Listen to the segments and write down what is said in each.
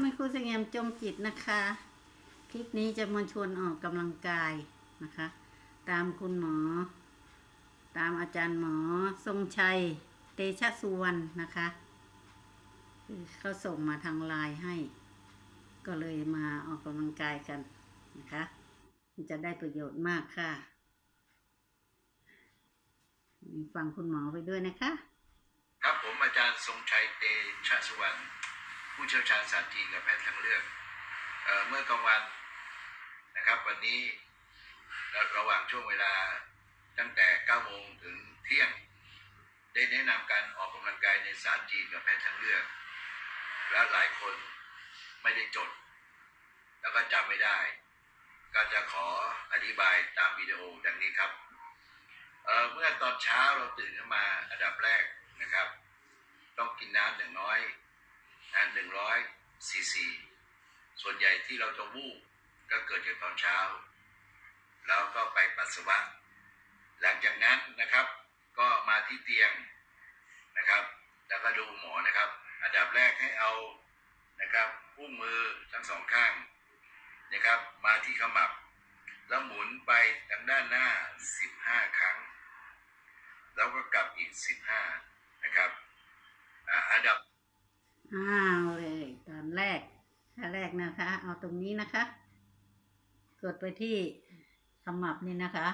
ไม่ครูสงี่ยมจมจิตนะคะ คลิปนี้จะมาชวนออกกำลังกายนะคะ ตามคุณหมอ ตามอาจารย์หมอ ทรงชัย เตชะสุวรรณนะคะคือเขาส่งมาทางไลน์ให้ ก็เลยมาออกกำลังกายกันนะคะ จะได้ประโยชน์มากค่ะ ฟังคุณหมอไปด้วยนะคะ ครับผมอาจารย์ทรงชัยเตชะสุวรรณ ผู้เชี่ยวชาญศาสตร์จีนกับแพทย์ทางเลือกเอเมื่อกลางวันนะครับ วันนี้ระระหว่างช่วงเวลาตั้งแต่ 9 โมงถึงเที่ยง ได้แนะนำการออกกำลังกายในศาสตร์จีนกับแพทย์ทางเลือก และหลายคนไม่ได้จด แล้วก็จำไม่ได้ ก็จะขออธิบายตามวิดีโอดังนี้ครับเเมื่อตอนเช้าเราตื่นขึ้นมาอันดับแรกนะครับ ต้องกินน้ำอย่างน้อย หนึ่งร้อยซีซีส่วนใหญ่ที่เราจะวูบก็เกิดจากตอนเช้า แล้วก็ไปปัสสาวะ หลังจากนั้นนะครับ ก็มาที่เตียงนะครับ แล้วก็ดูหมอนะครับ อันดับแรกให้เอานะครับอุ้งมือทั้งสองข้างนะครับ มาที่ขมับ แล้วหมุนไปทางด้านหน้า 15 ครั้ง แล้วก็กลับอีก 15 นะครับอ่าอันดับ อ้าวเลยตอนแรกท่าแรกนะคะ เอาตรงนี้นะคะ กดไปที่ขมับนี่นะคะ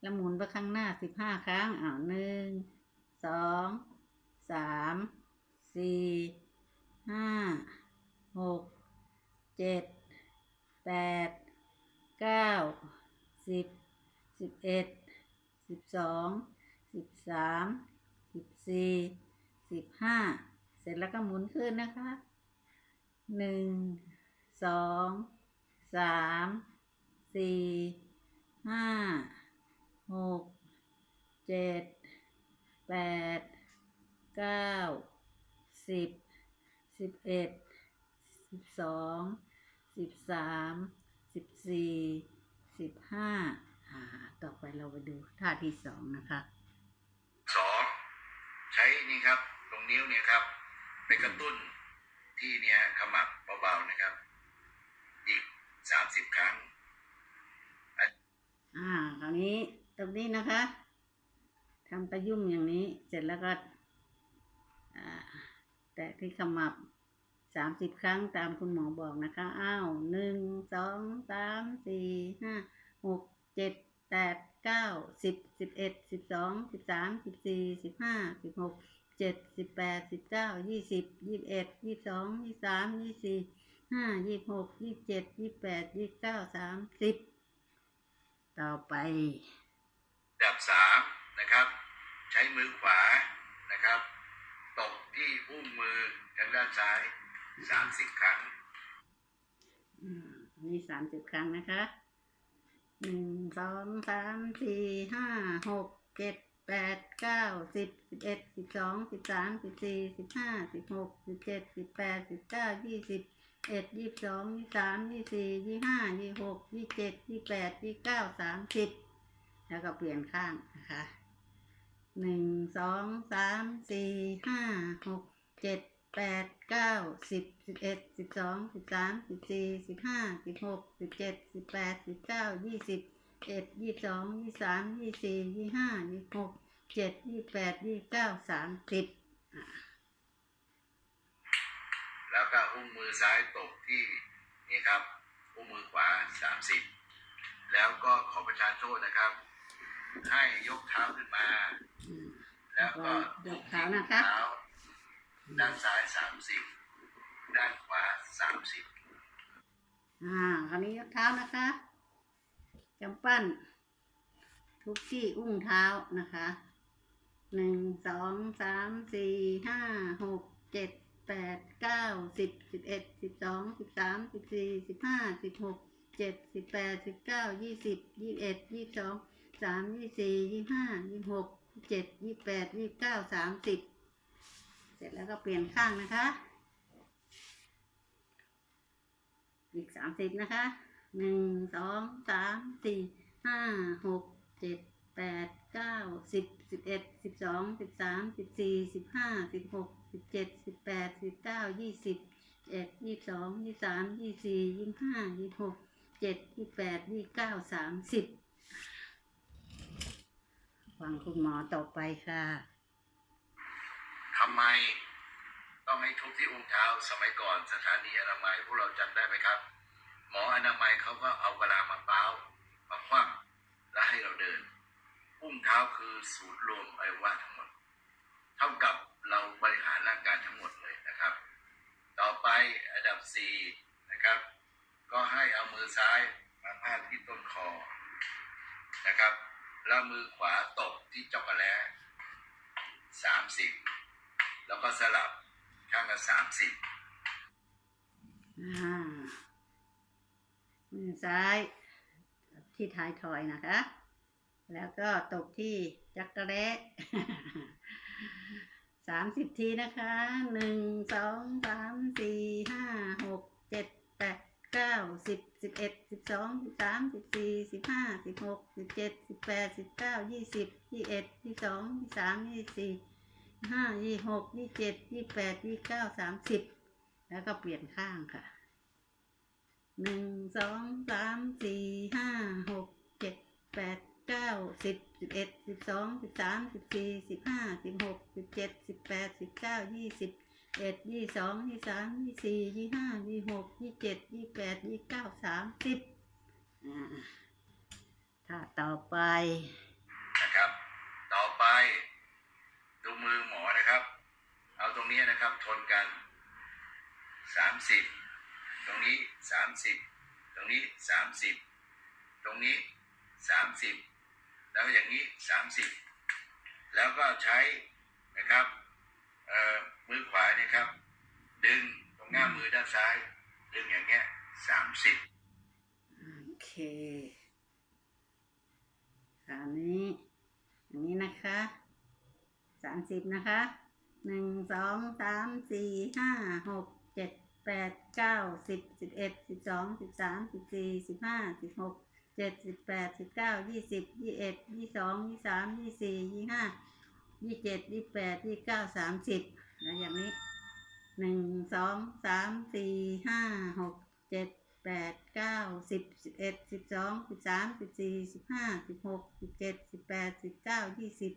แล้วหมุนไปข้างหน้าสิบห้าครั้งอ้าวหนึ่งสองสามสี่ห้าหกเจ็ดแปดเก้าสิบสิบเอ็ดสิบสองสิบสามสิบสี่สิบห้า เสร็จแล้วก็หมุนขึ้นนะคะหนึ่งสองสามสี่ห้าหกเจ็ดแปดเก้าสิบสิบเอ็ดสิบสองสิบสามสิบสี่สิบห้าอ่าต่อไปเราไปดูท่าที่สองนะคะสองใช้นี่ครับ ตรงนิ้วเนี่ยครับ ไปกระตุ้นที่เนี่ยขมับเบาๆนะครับ อีก30ครั้ง อ่าคราวนี้ตรงนี้นะคะทำกระยุ่มอย่างนี้ เสร็จแล้วก็อ่าแตะที่ขมับสามสิบครั้งตามคุณหมอบอกนะคะ อ้าวหนึ่งสองสามสี่ห้าหกเจ็ดแปดเก้าสิบสิบเอ็ดสิบสองสิบสามสิบสี่สิบห้าสิบหก เจ็ดสิบแปดสิบเก้ายี่สิบยี่สิบเอ็ดยี่สิบสองยี่สิบสามยี่สิบสี่ห้ายี่สิบหกยี่สิบเจ็ดยี่สิบแปดยี่สิบเก้าสามสิบต่อไปดับสามนะครับ ใช้มือขวานะครับ ตบที่อุ้งมือทางด้านซ้าย30ครั้งอืมอันนี้สามสิบครั้งนะคะหนึ่งสองสามสี่ห้าหกเจ็ด แปดเก้าสิบสิบเอ็ดสิบสองสิบสามสิบสี่สิบห้าสิบหกสิบเจ็ดสิบแปดสิบเก้ายี่สิบเอ็ดยี่สิบสองยี่สิบสามยี่สิบสี่ยี่สิบห้ายี่สิบหกยี่สิบเจ็ดยี่สิบแปดยี่สิบเก้าสามสิบแล้วก็เปลี่ยนข้างนะคะหนึ่งสองสามสี่ห้าหกเจ็ดแปดเก้าสิบสิบเอ็ดสิบสองสิบสามสิบสี่สิบห้าสิบหกสิบเจ็ดสิบแปดสิบเก้ายี่สิบ เอ็ดยี่สิบสองยี่สิบสามยี่สิบสี่ยี่สิบห้ายี่สิบหกเจ็ดยี่สิบแปดยี่สิบเก้าสามสิบแล้วก็อุ้งมือซ้ายตบที่นี่ครับอุ้งมือขวา30แล้วก็ขอประทานโทษนะครับ ให้ยกเท้าขึ้นมาอืมแล้วก็ยกเท้านะคะเท้าด้านซ้าย30ด้านขวา30อ่าคราวนี้ยกเท้านะคะ กำปั้น ทุกที่อุ้งเท้านะคะหนึ่งสองสามสี่ห้าหกเจ็ดแปดเก้าสิบสิบเอ็ดสิบสองสิบสามสิบสี่สิบห้าสิบหกเจ็ดสิบแปดสิบเก้ายี่สิบยี่สิบเอ็ดยี่สิบสองสามยี่สิบสี่ยี่สิบห้ายี่สิบหกยี่สิบเจ็ดยี่สิบแปดยี่สิบเก้าสามสิบเสร็จแล้วก็เปลี่ยนข้างนะคะ อีกสามสิบนะคะ หนึ่งสองสามสี่ห้าหกเจ็ดแปดเก้าสิบสิบเอ็ดสิบสองสิบสามสิบสี่สิบห้าสิบหกสิบเจ็ดสิบแปดสิบเก้ายี่สิบเอ็ดยี่สิบสองยี่สิบสามยี่สิบสี่ยี่สิบห้ายี่สิบหกเจ็ดยี่สิบแปดยี่สิบเก้าสามสิบฟังคุณหมอต่อไปค่ะทำไมต้องให้ทุบที่อุ้งเท้าสมัยก่อนสถานีอนามัยพวกเราจำได้ไหมครับ มออนามัยเขาก็เอากระลามะพร้าวมาคว่ำแล้วให้เราเดินอุ้งเท้าคือศูนย์รวมอวัยวะทั้งหมด เท่ากับเราบริหารร่างกายทั้งหมดเลยนะครับ ต่อไปอันดับสี่นะครับ ก็ให้เอามือซ้ายมาพาดที่ต้นคอนะครับแล้วมือขวาตบที่จอกโกแลตสามสิบแล้วก็สลับข้างละสามสิบอ่า ซ้ายที่ท้ายทอยนะคะ แล้วก็ตบที่จักระแร้สามสิบทีนะคะหนึ่งสองสามสี่ห้าหกเจ็ดแปดเก้าสิบสิบเอ็ดสิบสองสิบสามสิบสี่สิบห้าสิบหกสิบเจ็ดสิบแปดสิบเก้ายี่สิบยี่เอ็ดยี่สองยี่สามยี่สี่ห้ายี่หกยี่เจ็ดยี่แปดยี่เก้าสามสิบแล้วก็เปลี่ยนข้างค่ะ หนึ่งสองสามสี่ห้าหกเจ็ดแปดเก้าสิบสิบเอ็ดสิบสองสิบสามสิบสี่สิบห้าสิบหกสิบเจ็ดสิบแปดสิบเก้ายี่สิบเอ็ดยี่สองยี่สามยี่สี่ยี่ห้ายี่หกยี่เจ็ดยี่แปดยี่เก้าสามสิบถ้าต่อไปนะครับ ต่อไปดูมือหมอนะครับ เอาตรงนี้นะครับทนกันสามสิบ ตรงนี้สามสิบตรงนี้สามสิบตรงนี้สามสิบแล้วอย่างนี้สามสิบแล้วก็ใช้นะครับมือขวาเนี่ยครับ ดึงตรงหน้ามือด้านซ้าย ดึงอย่างเงี้ยสามสิบโอเคคราวนี้อย่างนี้นะคะสามสิบนะคะหนึ่งสองสามสี่ห้าหก แปดเก้าสิบสิบเอ็ดสิบสองสิบสามสิบสี่สิบห้าสิบหกเจ็ดสิบแปดสิบเก้ายี่สิบยี่เอ็ดยี่สองยี่สามยี่สี่ยี่ห้ายี่เจ็ดยี่แปดยี่เก้าสามสิบแล้วอย่างนี้หนึ่งสองสามสี่ห้าหกเจ็ดแปดเก้าสิบสิบเอ็ดสิบสองสิบสามสิบสี่สิบห้าสิบหกสิบเจ็ดสิบแปดสิบเก้ายี่สิบ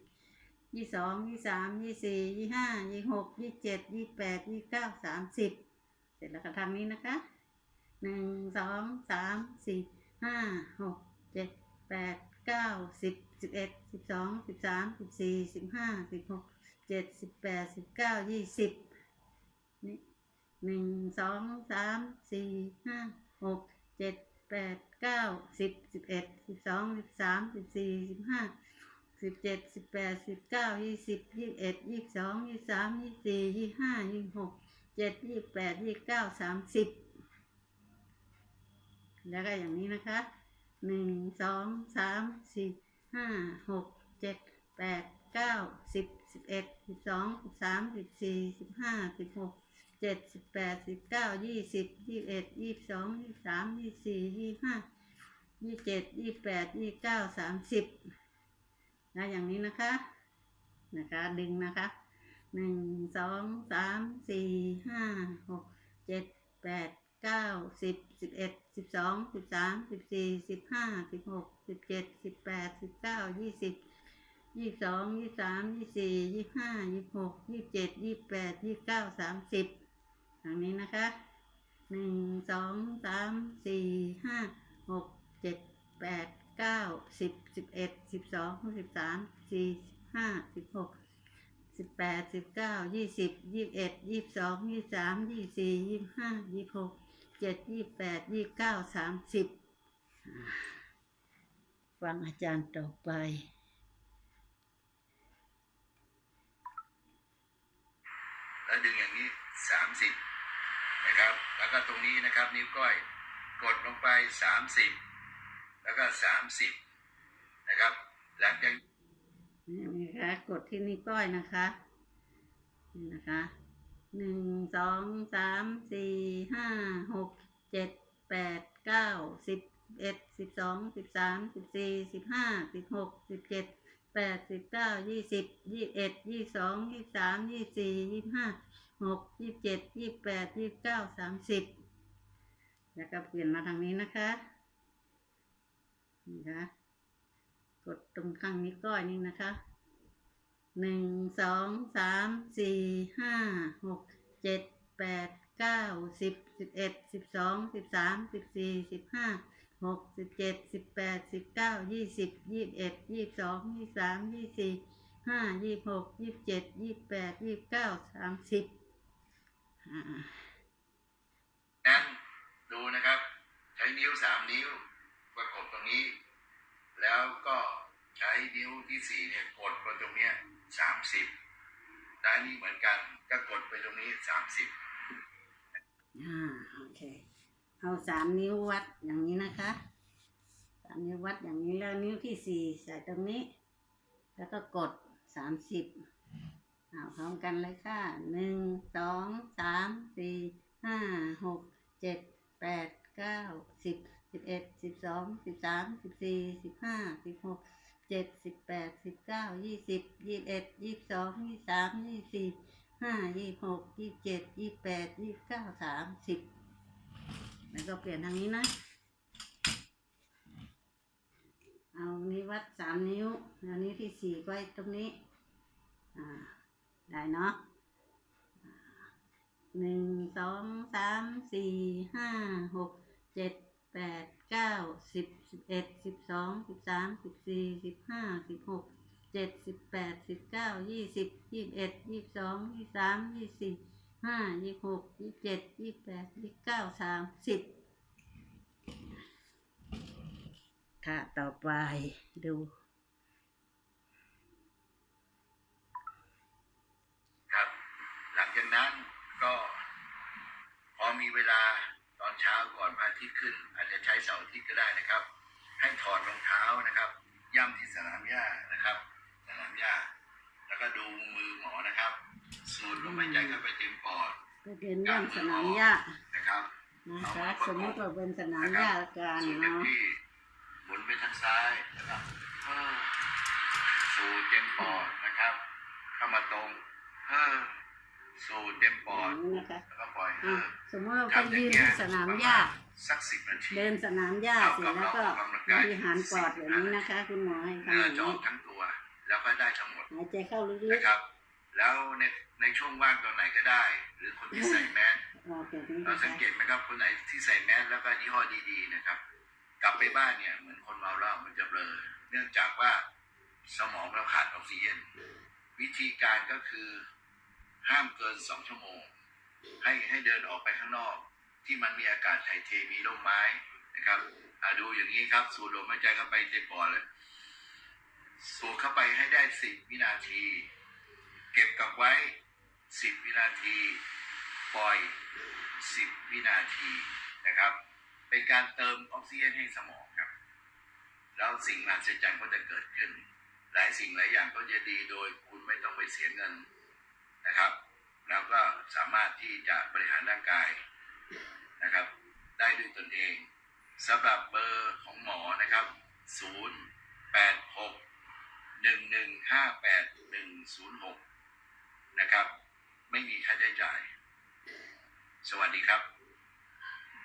ยี่สองยี่สามยี่สี่ยี่ห้ายี่หกยี่เจ็ดยี่แปดยี่เก้าสามสิบ เสร็จแล้วก็ทำนี้นะคะหนึ่งสองสามสี่ห้าหกเจ็ดแปดเก้าสิบสิบเอ็ดสิบสองสิบสามสิบสี่สิบห้าสิบหกเจ็ดสิบแปดสิบเก้ายี่สิบนี่หนึ่งสองสามสี่ห้าหกเจ็ดแปดเก้าสิบสิบเอ็ดสิบสองสิบสามสิบสี่สิบห้าสิบเจ็ดสิบแปดสิบเก้ายี่สิบยี่สิบเอ็ดยี่สิบสองยี่สิบสามยี่สิบสี่ยี่สิบห้ายี่สิบหก เจ็ดยี่สิบแปดยี่สิบเก้าสามสิบแล้วก็อย่างนี้นะคะหนึ่งสองสามสี่ห้าหกเจ็ดแปดเก้าสิบสิบเอ็ดสิบสองสิบสามสิบสี่สิบห้าสิบหกเจ็ดสิบแปดสิบเก้ายี่สิบยี่สิบเอ็ดยี่สิบสองยี่สิบสามยี่สิบสี่ยี่สิบห้ายี่สิบเจ็ดยี่สิบแปดยี่สิบเก้าสามสิบนะอย่างนี้นะคะนะคะดึงนะคะ หนึ่งสองสามสี่ห้าหกเจ็ดแปดเก้าสิบสิบเอ็ดสิบสองสิบสามสิบสี่สิบห้าสิบหกสิบเจ็ดสิบแปดสิบเก้ายี่สิบยี่สองยี่สามยี่สี่ยี่ห้ายี่หกยี่เจ็ดยี่แปดยี่เก้าสามสิบอย่างนี้นะคะหนึ่งสองสามสี่ห้าหกเจ็ดแปดเก้าสิบสิบเอ็ดสิบสองสิบสามสี่ห้าสิบหก สิบแปดสิบเก้ายี่สิบยี่สิบเอ็ดยี่สิบสองยี่สิบสามยี่สิบสี่ยี่สิบห้ายี่สิบหกเจ็ดยี่สิบแปดยี่สิบเก้าสามสิบฟังอาจารย์ต่อไปแล้วดึงอย่างนี้สามสิบนะครับ แล้วก็ตรงนี้นะครับ นิ้วก้อยกดลงไปสามสิบแล้วก็สามสิบนะครับ หลังจาก กดที่นิ้วก้อยนะคะนี่นะคะหนึ่งสองสามสี่ห้าหกเจ็ดแปดเก้าสิบเอ็ดสิบสองสิบสามสิบสี่สิบห้าสิบหกสิบเจ็ดแปดสิบเก้ายี่สิบยี่เอ็ดยี่สองยี่สามยี่สี่ยี่ห้าหกยี่สิบเจ็ดยี่สิบแปดยี่สิบเก้าสามสิบแล้วก็เปลี่ยนมาทางนี้นะคะนี่ค่ะกดตรงข้างนี้วก้อยนี่นะคะ หนึ่งสองสามสี่ห้าหกเจ็ดแปดเก้าสิบสิบเอ็ดสิบสองสิบสามสิบสี่สิบห้าหกสิบเจ็ดสิบแปดสิบเก้ายี่สิบยี่สิบเอ็ดยี่สิบสองยี่สิบสามยี่สิบสี่ห้ายี่สิบหกยี่สิบเจ็ดยี่สิบแปดยี่สิบเก้าสามสิบนั้นดูนะครับ ใช้นิ้วสามนิ้วประกบตรงนี้ ที่สี่เนี่ยกดไปตรงเนี้ยสามสิบด้านนี้เหมือนกันก็กดไปตรงนี้สามสิบอ่าโอเค เอาสามนิ้ววัดอย่างนี้นะคะสามนิ้ววัดอย่างนี้แล้วนิ้วที่สี่ใส่ตรงนี้ แล้วก็กดสามสิบเอาพร้อมกันเลยค่ะหนึ่งสองสามสี่ห้าหกเจ็ดแปดเก้าสิบสิบเอ็ดสิบสองสิบสามสิบสี่สิบห้าสิบหก เจ็ดสิบแปดสิบเก้ายี่สิบยี่เอ็ดยี่สองยี่สามยี่สี่ห้ายี่หกยี่เจ็ดยี่แปดยี่เก้าสามสิบแล้วก็เปลี่ยนทางนี้นะ เอานี้วัดสามนิ้วแล้วนิ้ที่สี่ไว้ตรงนี้ อ่า ได้เนาะหนึ่งสองสามสี่ห้าหกเจ็ด แปดเก้าสิบสิบเอ็ดสิบสองสิบสามสิบสี่สิบห้าสิบหกเจ็ดสิบแปดสิบเก้ายี่สิบยี่สิบเอ็ดยี่สิบสองยี่สิบสามยี่สิบสี่ห้ายี่สิบหกยี่สิบเจ็ดยี่สิบแปดยี่สิบเก้าสามสิบค่ะ ต่อไปดู ครับ หลังจากนั้นก็พอมีเวลาตอนเช้าก่อนพระอา ทิตย์ขึ้น อาจจะใช้เสาร์อาทิตย์ก็ได้นะครับ ให้ถอดรองเท้านะครับย่ำที่สนามหญ้านะครับ สนามหญ้าแล้วก็ดูมือหมอนะครับ สูดลมหายใจเข้าไปเต็มปอดก็เดินเล่นสนามหญ้านะครับนะคะสมมติว่าเป็นสนามหญ้าละกันสูดเต็มเนาะที่หมุนไปทางซ้ายนะครับเออสูดเต็มปอดนะครับ เข้ามาตรงเออ สูดเต็มปอดอย่างนี้นะคะแล้วก็ปล่อยเออะอสมมติว่าไปยืนที่สนามหญ้า สักสิบนาทีเดินสนามหญ้าเสร็จแล้วก็บริหารปอดแบบนี้นะคะ คุณหมอให้ทำเนื้ออย่างจะอนี้อกทั้งตัว แล้วก็ได้ทั้งหมดหายใจเข้าลึกนะครับ แล้วในในช่วงว่างตอนไหนก็ได้ หรือคนที่ใส่แมส ๆออกแบบนี้เรานะสังคะเกตไหมครับคนไหนที่ใส่แมสแล้วก็ยี่ห้อดีๆนะครับ กลับไปบ้านเนี่ยเหมือนคนเมาเหล้ามันจะเบลอเนื่องจากว่าสมองเราขาดออกซิเจนวิธีการก็คือ ห้ามเกินสองชั่วโมง ให้ให้เดินออกไปข้างนอก ที่มันมีอากาศถ่ายเทมีร่มไม้นะครับอะดูอย่างนี้ครับ สูดลมหายใจเข้าไปเต็มปอดเลย สูดเข้าไปให้ได้สิบวินาที เก็บกลับไว้สิบวินาที ปล่อย10วินาทีนะครับ เป็นการเติมออกซิเจนให้สมองครับ แล้วสิ่งมหัศจรรย์ก็จะเกิดขึ้น หลายสิ่งหลายอย่างก็จะดีโดยคุณไม่ต้องไปเสียเงิน นะครับ แล้วก็สามารถที่จะบริหารร่างกายนะครับ ได้ด้วยตนเองสำหรับเบอร์ของหมอนะครับ 0 8 6 1 1 5 8 1 0 6 นะครับ ไม่มีค่าใช้จ่าย สวัสดีครับ อ่า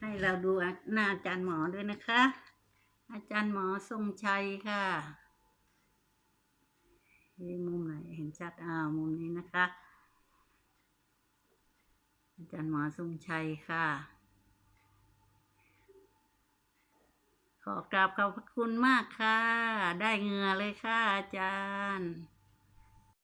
ให้ เราดูหน้าอาจารย์หมอด้วยนะคะ อาจารย์หมอทรงชัยค่ะมุมไหนเห็นชัดอ้าวมุมนี้นะคะ อาจารย์หมอทรงชัยค่ะ ขอกราบขอบพระคุณมากค่ะ ได้เงือเลยค่ะอาจารย์